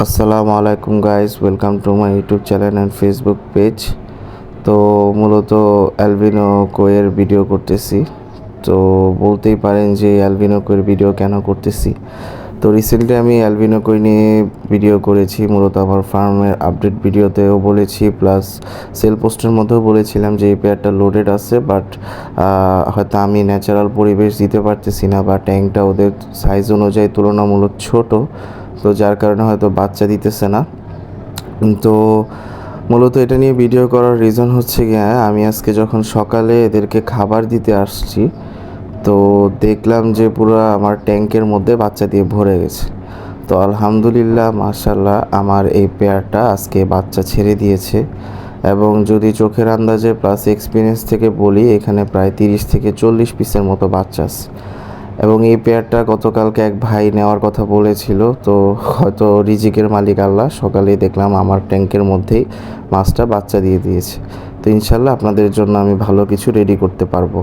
আসসালামু আলাইকুম guys welcome to my YouTube channel and Facebook page তো মূলত অ্যালবিনো কোয়ের ভিডিও করতেছি। তো বলতেই পারেন যে অ্যালবিনো কোয়ের ভিডিও কেন করতেছি। তো রিসেন্টলি আমি অ্যালবিনো কই নিয়ে ভিডিও করেছি, মূলত আমার ফার্মের আপডেট ভিডিওতেও বলেছি প্লাস সেল পোস্টের মধ্যেও বলেছিলাম যে এই পেয়ারটা লোডেড আছে বাট হয়তো আমি ন্যাচারাল পরিবেশ দিতে পারতেছি না, বা ট্যাঙ্কটা ওদের সাইজ অনুযায়ী তুলনামূলক ছোটো। তো যার কারণে হয়তো বাচ্চা দিতেছে না। তো মূলত এটা নিয়ে ভিডিও করার রিজন হচ্ছে গিয়ে, আমি আজকে যখন সকালে এদেরকে খাবার দিতে আসছি, তো দেখলাম যে পুরো আমার ট্যাঙ্কের মধ্যে বাচ্চা দিয়ে ভরে গেছে। তো আলহামদুলিল্লাহ মাশাল্লাহ আমার এই পেয়ারটা আজকে বাচ্চা ছেড়ে দিয়েছে। এবং যদি চোখের আন্দাজে প্লাস এক্সপিরিয়েন্স থেকে বলি, এখানে প্রায় তিরিশ থেকে চল্লিশ পিসের মতো বাচ্চা আছে। এবং এই পেয়ারটা গতকালকে এক ভাই নেওয়ার কথা বলেছিল, তো হয়তো রিজিকের মালিক আল্লাহ, সকালেই দেখলাম আমার ট্যাঙ্কের মধ্যেই মাছটা বাচ্চা দিয়ে দিয়েছে। তো ইনশাল্লাহ আপনাদের জন্য আমি ভালো কিছু রেডি করতে পারব।